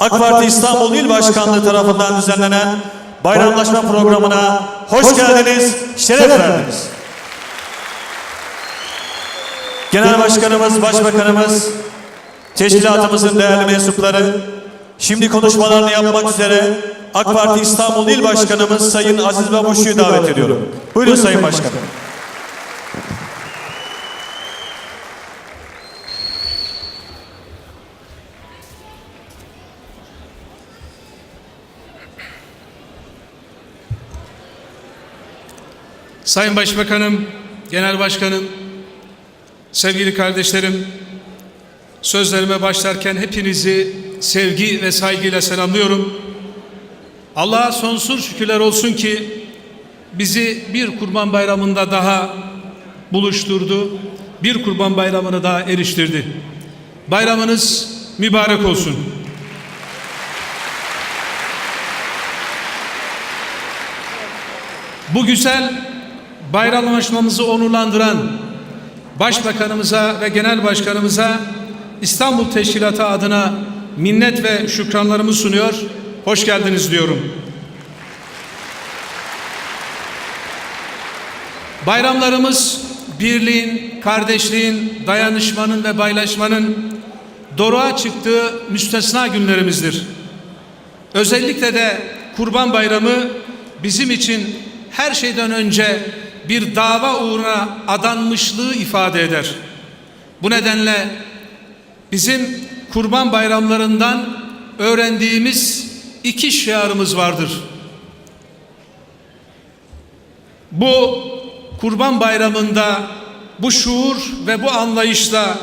AK Parti İstanbul İl Başkanlığı tarafından düzenlenen bayramlaşma programına hoş geldiniz, şeref verdiniz. Genel Başkanımız, Başbakanımız, teşkilatımızın değerli mensupları, şimdi konuşmalarını yapmak üzere AK Parti İstanbul İl Başkanımız Sayın Aziz Babuşlu'yu davet ediyorum. Buyurun Sayın Başkanım. Sayın Başbakanım, Genel Başkanım, sevgili kardeşlerim, sözlerime başlarken hepinizi sevgi ve saygıyla selamlıyorum. Allah'a sonsuz şükürler olsun ki bizi bir kurban bayramında daha buluşturdu, bir kurban bayramını daha eriştirdi. Bayramınız mübarek olsun. Bu güzel bayramlaşmamızı onurlandıran Başbakanımıza ve Genel Başkanımıza İstanbul Teşkilatı adına minnet ve şükranlarımı sunuyor. Hoş geldiniz diyorum. Bayramlarımız birliğin, kardeşliğin, dayanışmanın ve paylaşmanın doruğa çıktığı müstesna günlerimizdir. Özellikle de Kurban Bayramı bizim için her şeyden önce bir dava uğruna adanmışlığı ifade eder. Bu nedenle bizim kurban bayramlarından öğrendiğimiz iki şiarımız vardır. Bu kurban bayramında bu şuur ve bu anlayışla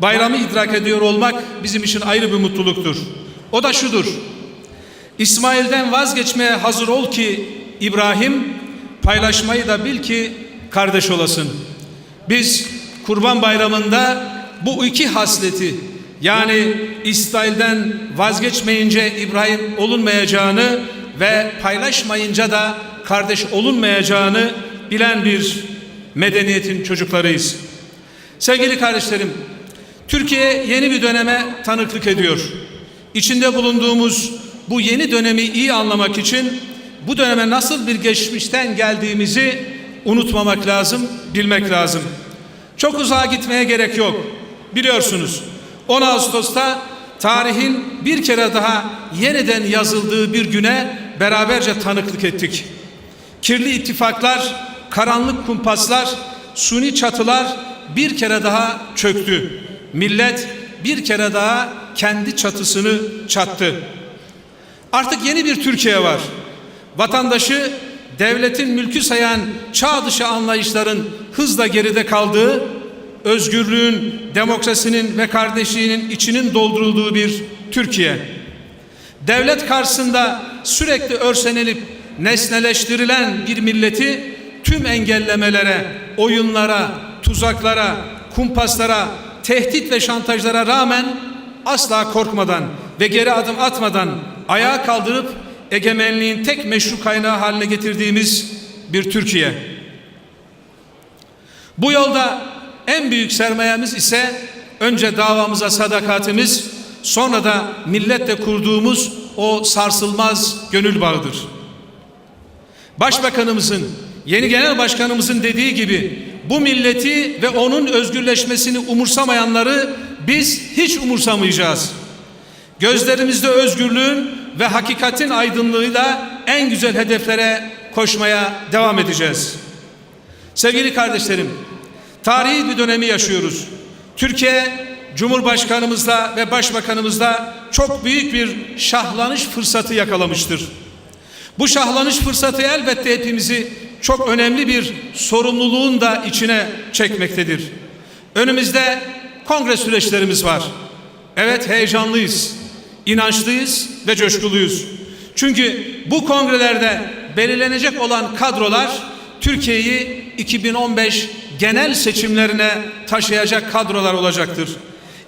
bayramı idrak ediyor olmak bizim için ayrı bir mutluluktur. O da şudur. İsmail'den vazgeçmeye hazır ol ki İbrahim paylaşmayı da bil ki kardeş olasın. Biz Kurban Bayramı'nda bu iki hasleti yani İsrail'den vazgeçmeyince İbrahim olunmayacağını ve paylaşmayınca da kardeş olunmayacağını bilen bir medeniyetin çocuklarıyız. Sevgili kardeşlerim, Türkiye yeni bir döneme tanıklık ediyor. İçinde bulunduğumuz bu yeni dönemi iyi anlamak için bu döneme nasıl bir geçmişten geldiğimizi unutmamak lazım, bilmek lazım. Çok uzağa gitmeye gerek yok. Biliyorsunuz 10 Ağustos'ta tarihin bir kere daha yeniden yazıldığı bir güne beraberce tanıklık ettik. Kirli ittifaklar, karanlık kumpaslar, suni çatılar bir kere daha çöktü. Millet bir kere daha kendi çatısını çattı. Artık yeni bir Türkiye var vatandaşı devletin mülkü sayan çağ dışı anlayışların hızla geride kaldığı, özgürlüğün, demokrasinin ve kardeşliğinin içinin doldurulduğu bir Türkiye. Devlet karşısında sürekli örsenelip nesneleştirilen bir milleti tüm engellemelere, oyunlara, tuzaklara, kumpaslara, tehdit ve şantajlara rağmen asla korkmadan ve geri adım atmadan ayağa kaldırıp egemenliğin tek meşru kaynağı haline getirdiğimiz bir Türkiye. Bu yolda en büyük sermayemiz ise önce davamıza sadakatimiz, sonra da milletle kurduğumuz o sarsılmaz gönül bağıdır. Başbakanımızın, yeni genel başkanımızın dediği gibi bu milleti ve onun özgürleşmesini umursamayanları biz hiç umursamayacağız. Gözlerimizde özgürlüğün ve hakikatin aydınlığıyla en güzel hedeflere koşmaya devam edeceğiz. Sevgili kardeşlerim, tarihi bir dönemi yaşıyoruz. Türkiye Cumhurbaşkanımızla ve Başbakanımızla çok büyük bir şahlanış fırsatı yakalamıştır. Bu şahlanış fırsatı elbette hepimizi çok önemli bir sorumluluğun da içine çekmektedir. Önümüzde kongre süreçlerimiz var. Evet heyecanlıyız inançlıyız ve coşkuluyuz. Çünkü bu kongrelerde belirlenecek olan kadrolar Türkiye'yi 2015 genel seçimlerine taşıyacak kadrolar olacaktır.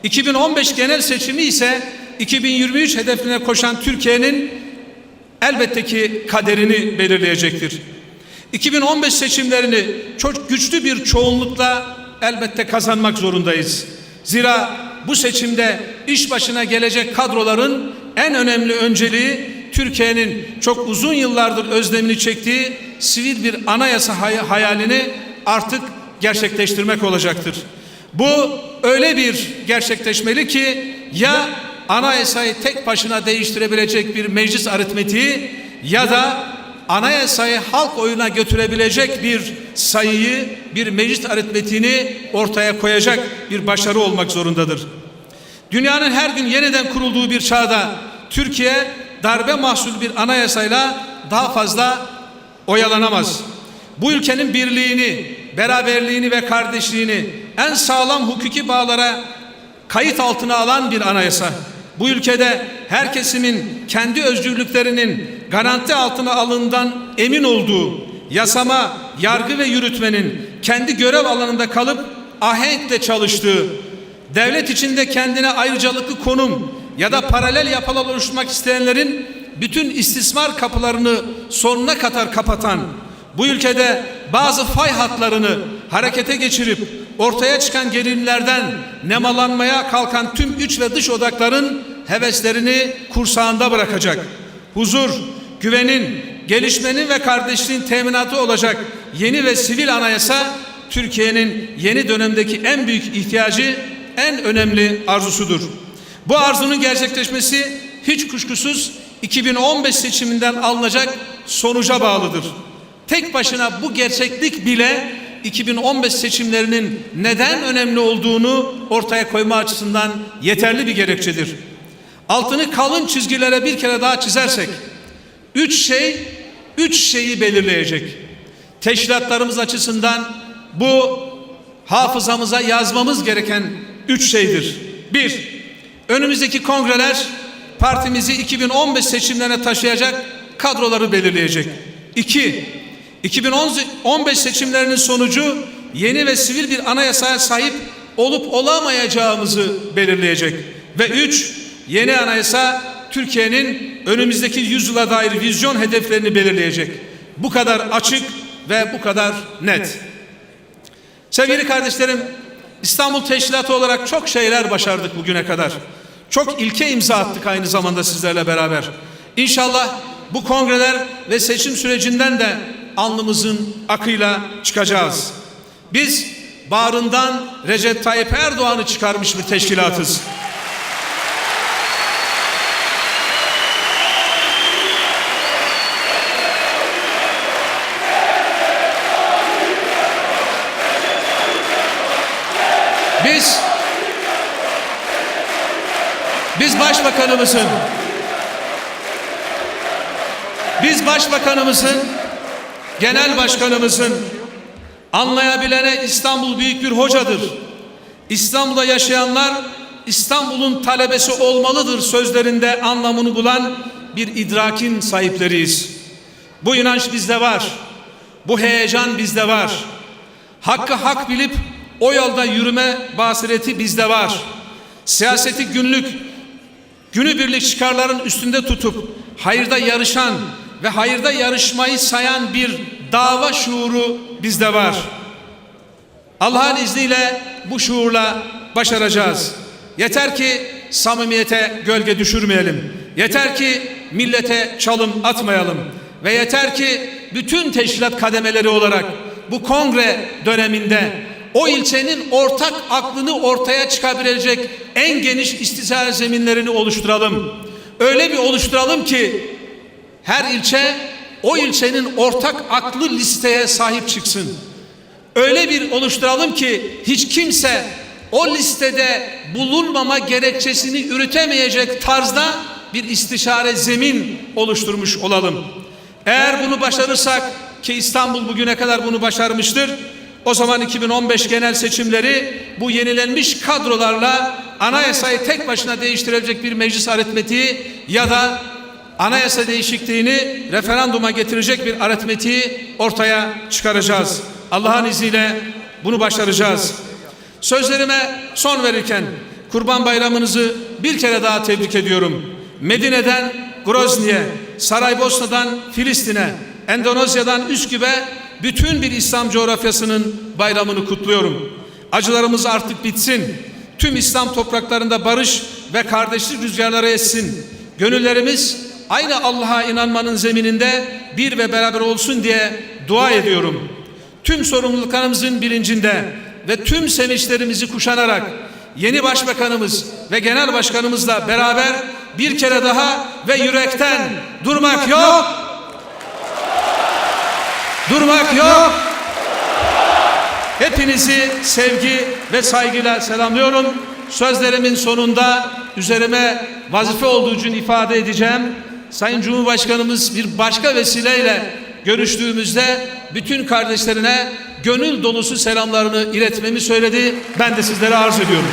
2015 genel seçimi ise 2023 hedefine koşan Türkiye'nin elbette ki kaderini belirleyecektir. 2015 seçimlerini çok güçlü bir çoğunlukla elbette kazanmak zorundayız. Zira bu seçimde iş başına gelecek kadroların en önemli önceliği Türkiye'nin çok uzun yıllardır özlemini çektiği sivil bir anayasa hay- hayalini artık gerçekleştirmek olacaktır. Bu öyle bir gerçekleşmeli ki ya anayasayı tek başına değiştirebilecek bir meclis aritmetiği ya da anayasayı halk oyuna götürebilecek bir sayıyı, bir meclis aritmetiğini ortaya koyacak bir başarı olmak zorundadır. Dünyanın her gün yeniden kurulduğu bir çağda Türkiye darbe mahsul bir anayasayla daha fazla oyalanamaz. Bu ülkenin birliğini, beraberliğini ve kardeşliğini en sağlam hukuki bağlara kayıt altına alan bir anayasa. Bu ülkede her kesimin kendi özgürlüklerinin garanti altına alından emin olduğu, yasama, yargı ve yürütmenin kendi görev alanında kalıp ahenkle çalıştığı, devlet içinde kendine ayrıcalıklı konum ya da paralel yapılar oluşturmak isteyenlerin bütün istismar kapılarını sonuna kadar kapatan, bu ülkede bazı fay hatlarını harekete geçirip ortaya çıkan gerilimlerden nemalanmaya kalkan tüm iç ve dış odakların heveslerini kursağında bırakacak. Huzur, güvenin, gelişmenin ve kardeşliğin teminatı olacak yeni ve sivil anayasa Türkiye'nin yeni dönemdeki en büyük ihtiyacı, en önemli arzusudur. Bu arzunun gerçekleşmesi hiç kuşkusuz 2015 seçiminden alınacak sonuca bağlıdır. Tek başına bu gerçeklik bile 2015 seçimlerinin neden önemli olduğunu ortaya koyma açısından yeterli bir gerekçedir. Altını kalın çizgilere bir kere daha çizersek, üç şey, üç şeyi belirleyecek. Teşkilatlarımız açısından bu hafızamıza yazmamız gereken üç şeydir. Bir, önümüzdeki kongreler partimizi 2015 seçimlerine taşıyacak kadroları belirleyecek. İki, 2015 seçimlerinin sonucu yeni ve sivil bir anayasaya sahip olup olamayacağımızı belirleyecek. Ve üç, yeni anayasa Türkiye'nin önümüzdeki yüzyıla dair vizyon hedeflerini belirleyecek. Bu kadar açık ve bu kadar net. Sevgili kardeşlerim, İstanbul Teşkilatı olarak çok şeyler başardık bugüne kadar. Çok ilke imza attık aynı zamanda sizlerle beraber. İnşallah bu kongreler ve seçim sürecinden de alnımızın akıyla çıkacağız. Biz bağrından Recep Tayyip Erdoğan'ı çıkarmış bir teşkilatız. Biz biz başbakanımızın biz başbakanımızın genel başkanımızın anlayabilene İstanbul büyük bir hocadır. İstanbul'da yaşayanlar İstanbul'un talebesi olmalıdır sözlerinde anlamını bulan bir idrakin sahipleriyiz. Bu inanç bizde var. Bu heyecan bizde var. Hakkı hak bilip o yolda yürüme basireti bizde var. Siyaseti günlük, günübirlik çıkarların üstünde tutup hayırda yarışan ve hayırda yarışmayı sayan bir dava şuuru bizde var. Allah'ın izniyle bu şuurla başaracağız. Yeter ki samimiyete gölge düşürmeyelim. Yeter ki millete çalım atmayalım. Ve yeter ki bütün teşkilat kademeleri olarak bu kongre döneminde o ilçenin ortak aklını ortaya çıkabilecek en geniş istişare zeminlerini oluşturalım. Öyle bir oluşturalım ki her ilçe o ilçenin ortak aklı listeye sahip çıksın. Öyle bir oluşturalım ki hiç kimse o listede bulunmama gerekçesini üretemeyecek tarzda bir istişare zemin oluşturmuş olalım. Eğer bunu başarırsak ki İstanbul bugüne kadar bunu başarmıştır. O zaman 2015 genel seçimleri bu yenilenmiş kadrolarla anayasayı tek başına değiştirebilecek bir meclis aritmetiği ya da anayasa değişikliğini referanduma getirecek bir aritmetiği ortaya çıkaracağız. Allah'ın izniyle bunu başaracağız. Sözlerime son verirken Kurban Bayramınızı bir kere daha tebrik ediyorum. Medine'den Grozny'e, Saraybosna'dan Filistin'e, Endonezya'dan Üsküp'e bütün bir İslam coğrafyasının bayramını kutluyorum. Acılarımız artık bitsin. Tüm İslam topraklarında barış ve kardeşlik rüzgarları essin. Gönüllerimiz aynı Allah'a inanmanın zemininde bir ve beraber olsun diye dua ediyorum. Tüm sorumluluklarımızın bilincinde ve tüm sevinçlerimizi kuşanarak yeni başbakanımız ve genel başkanımızla beraber bir kere daha ve yürekten durmak yok. Durmak yok. Hepinizi sevgi ve saygıyla selamlıyorum. Sözlerimin sonunda üzerime vazife olduğu için ifade edeceğim. Sayın Cumhurbaşkanımız bir başka vesileyle görüştüğümüzde bütün kardeşlerine gönül dolusu selamlarını iletmemi söyledi. Ben de sizlere arz ediyorum.